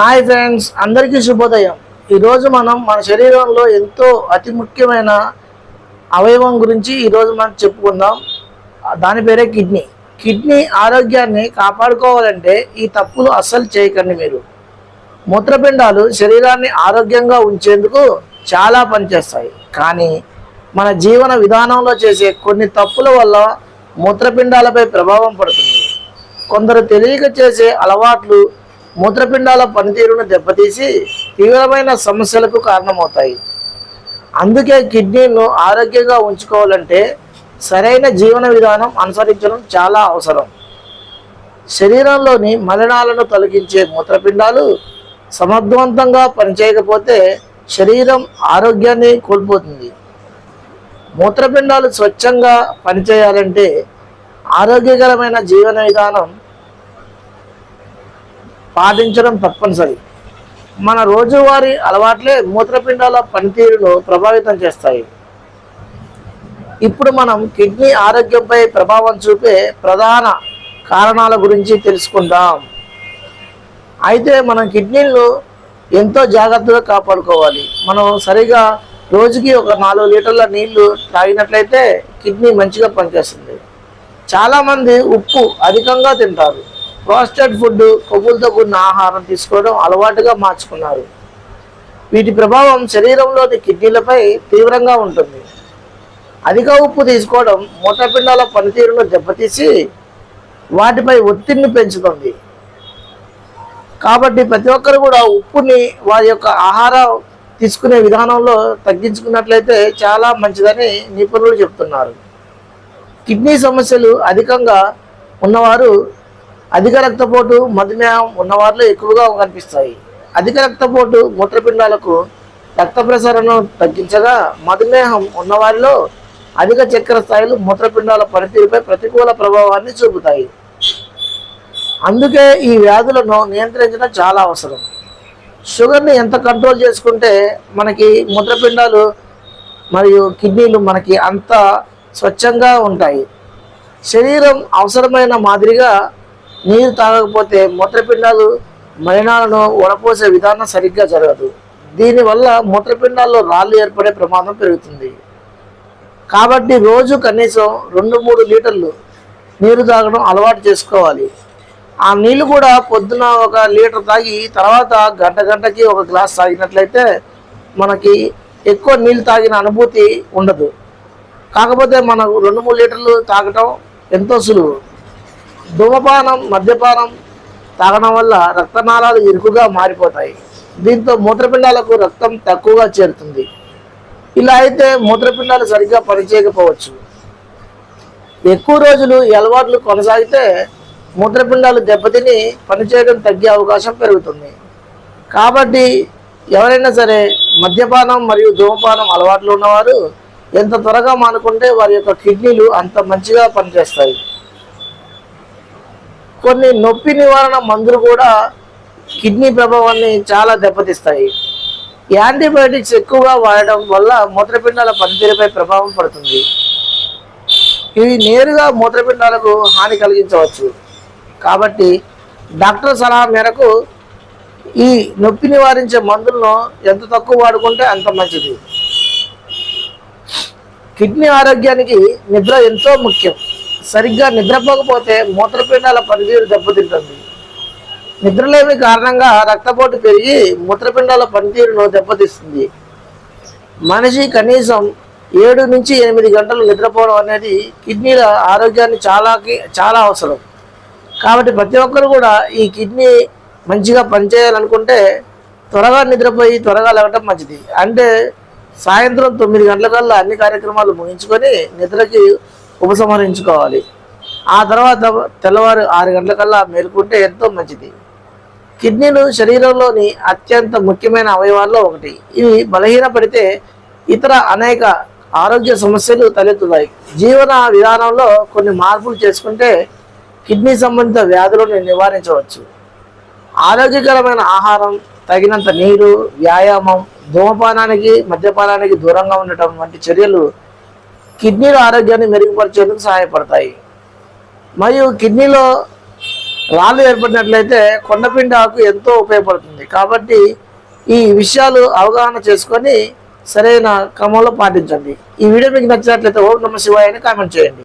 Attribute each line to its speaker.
Speaker 1: Hi friends అందరికీ శుభోదయం. ఈరోజు మనం మన శరీరంలో ఎంతో అతి ముఖ్యమైన అవయవం గురించి ఈరోజు మనం చెప్పుకుందాం. దాని పేరే కిడ్నీ. కిడ్నీ ఆరోగ్యాన్ని కాపాడుకోవాలంటే ఈ తప్పులు అస్సలు చేయకండి మీరు. మూత్రపిండాలు శరీరాన్ని ఆరోగ్యంగా ఉంచేందుకు చాలా పనిచేస్తాయి. కానీ మన జీవన విధానంలో చేసే కొన్ని తప్పుల వల్ల మూత్రపిండాలపై ప్రభావం పడుతుంది. కొందరు తెలియక చేసే అలవాట్లు మూత్రపిండాల పనితీరును దెబ్బతీసి తీవ్రమైన సమస్యలకు కారణమవుతాయి. అందుకే కిడ్నీలను ఆరోగ్యంగా ఉంచుకోవాలంటే సరైన జీవన విధానం అనుసరించడం చాలా అవసరం. శరీరంలోని మలినాలను తొలగించే మూత్రపిండాలు సమర్థవంతంగా పనిచేయకపోతే శరీరం ఆరోగ్యాన్ని కోల్పోతుంది. మూత్రపిండాలు స్వచ్ఛంగా పనిచేయాలంటే ఆరోగ్యకరమైన జీవన విధానం పాటించడం తప్పనిసరి. మన రోజువారీ అలవాట్లే మూత్రపిండాల పనితీరును ప్రభావితం చేస్తాయి. ఇప్పుడు మనం కిడ్నీ ఆరోగ్యంపై ప్రభావం చూపే ప్రధాన కారణాల గురించి తెలుసుకుందాం. అయితే మనం కిడ్నీలను ఎంతో జాగ్రత్తగా కాపాడుకోవాలి. మనం సరిగా రోజుకి ఒక నాలుగు లీటర్ల నీళ్ళు తాగినట్లయితే కిడ్నీ మంచిగా పనిచేస్తుంది. చాలామంది ఉప్పు అధికంగా తింటారు. ప్రాస్టెడ్ ఫుడ్ కొవ్వులతో కూడిన ఆహారం తీసుకోవడం అలవాటుగా మార్చుకున్నారు. వీటి ప్రభావం శరీరంలోని కిడ్నీలపై తీవ్రంగా ఉంటుంది. అధిక ఉప్పు తీసుకోవడం మూత్రపిండాల పనితీరును దెబ్బతీసి వాటిపై ఒత్తిడిని పెంచుతుంది. కాబట్టి ప్రతి ఒక్కరు కూడా ఉప్పుని వారి యొక్క ఆహారం తీసుకునే విధానంలో తగ్గించుకున్నట్లయితే చాలా మంచిదని నిపుణులు చెప్తున్నారు. కిడ్నీ సమస్యలు అధికంగా ఉన్నవారు అధిక రక్తపోటు మధుమేహం ఉన్నవారిలో ఎక్కువగా కనిపిస్తాయి. అధిక రక్తపోటు మూత్రపిండాలకు రక్త ప్రసరణను తగ్గించగా మధుమేహం ఉన్నవారిలో అధిక చక్కెర స్థాయిలు మూత్రపిండాల పనితీరుపై ప్రతికూల ప్రభావాన్ని చూపుతాయి. అందుకే ఈ వ్యాధులను నియంత్రించడం చాలా అవసరం. షుగర్ని ఎంత కంట్రోల్ చేసుకుంటే మనకి మూత్రపిండాలు మరియు కిడ్నీలు మనకి అంత స్వచ్ఛంగా ఉంటాయి. శరీరం అవసరమైన మాదిరిగా నీరు తాగకపోతే మూత్రపిండాలు మలినాలను వడపోసే విధానం సరిగ్గా జరగదు. దీనివల్ల మూత్రపిండాల్లో రాళ్ళు ఏర్పడే ప్రమాదం పెరుగుతుంది. కాబట్టి రోజు కనీసం రెండు మూడు లీటర్లు నీరు తాగడం అలవాటు చేసుకోవాలి. ఆ నీళ్ళు కూడా పొద్దున ఒక లీటర్ తాగి తర్వాత గంట గంటకి ఒక గ్లాస్ తాగినట్లయితే మనకి ఎక్కువ నీళ్ళు తాగిన అనుభూతి ఉండదు. కాకపోతే మనకు రెండు మూడు లీటర్లు తాగటం ఎంతో సులువు. ధూమపానం మద్యపానం తాగడం వల్ల రక్తనాళాలు ఇరుకుగా మారిపోతాయి. దీంతో మూత్రపిండాలకు రక్తం తక్కువగా చేరుతుంది. ఇలా అయితే మూత్రపిండాలు సరిగ్గా పనిచేయకపోవచ్చు. ఎక్కువ రోజులు ఈ అలవాట్లు కొనసాగితే మూత్రపిండాలు దెబ్బతిని పనిచేయడం తగ్గే అవకాశం పెరుగుతుంది. కాబట్టి ఎవరైనా సరే మద్యపానం మరియు ధూమపానం అలవాట్లు ఉన్నవారు ఎంత త్వరగా మానుకుంటే వారి యొక్క కిడ్నీలు అంత మంచిగా పనిచేస్తాయి. కొన్ని నొప్పి నివారణ మందులు కూడా కిడ్నీ ప్రభావాన్ని చాలా దెబ్బతీస్తాయి. యాంటీబయాటిక్స్ ఎక్కువగా వాడడం వల్ల మూత్రపిండాల పనితీరుపై ప్రభావం పడుతుంది. ఇవి నేరుగా మూత్రపిండాలకు హాని కలిగించవచ్చు. కాబట్టి డాక్టర్ సలహా మేరకు ఈ నొప్పి నివారించే మందులను ఎంత తక్కువ వాడుకుంటే అంత మంచిది. కిడ్నీ ఆరోగ్యానికి నిద్ర ఎంతో ముఖ్యం. సరిగ్గా నిద్రపోకపోతే మూత్రపిండాల పనితీరు దెబ్బతింటుంది. నిద్రలేమి కారణంగా రక్తపోటు పెరిగి మూత్రపిండాల పనితీరును దెబ్బతీస్తుంది. మనిషి కనీసం ఏడు నుంచి ఎనిమిది గంటలు నిద్రపోవడం అనేది కిడ్నీల ఆరోగ్యాన్ని చాలాకి చాలా అవసరం. కాబట్టి ప్రతి ఒక్కరు కూడా ఈ కిడ్నీ మంచిగా పనిచేయాలనుకుంటే త్వరగా నిద్రపోయి త్వరగా లేవటం మంచిది. అంటే సాయంత్రం తొమ్మిది గంటల కల్లా అన్ని కార్యక్రమాలు ముగించుకొని నిద్రకి ఉపసంహరించుకోవాలి. ఆ తర్వాత తెల్లవారు ఆరు గంటలకల్లా మేలుకుంటే ఎంతో మంచిది. కిడ్నీలు శరీరంలోని అత్యంత ముఖ్యమైన అవయవాల్లో ఒకటి. ఇవి బలహీనపడితే ఇతర అనేక ఆరోగ్య సమస్యలు తలెత్తుతాయి. జీవన విధానంలో కొన్ని మార్పులు చేసుకుంటే కిడ్నీ సంబంధిత వ్యాధులను నివారించవచ్చు. ఆరోగ్యకరమైన ఆహారం తగినంత నీరు వ్యాయామం ధూమపానానికి మద్యపానానికి దూరంగా ఉండటం వంటి చర్యలు కిడ్నీల ఆరోగ్యాన్ని మెరుగుపరిచేందుకు సహాయపడతాయి. మరియు కిడ్నీలో రాళ్ళు ఏర్పడినట్లయితే కొండపిండి ఆకు ఎంతో ఉపయోగపడుతుంది. కాబట్టి ఈ విషయాలు అవగాహన చేసుకొని సరైన క్రమంలో పాటించండి. ఈ వీడియో మీకు నచ్చినట్లయితే ఓం నమ శివాయని కామెంట్ చేయండి.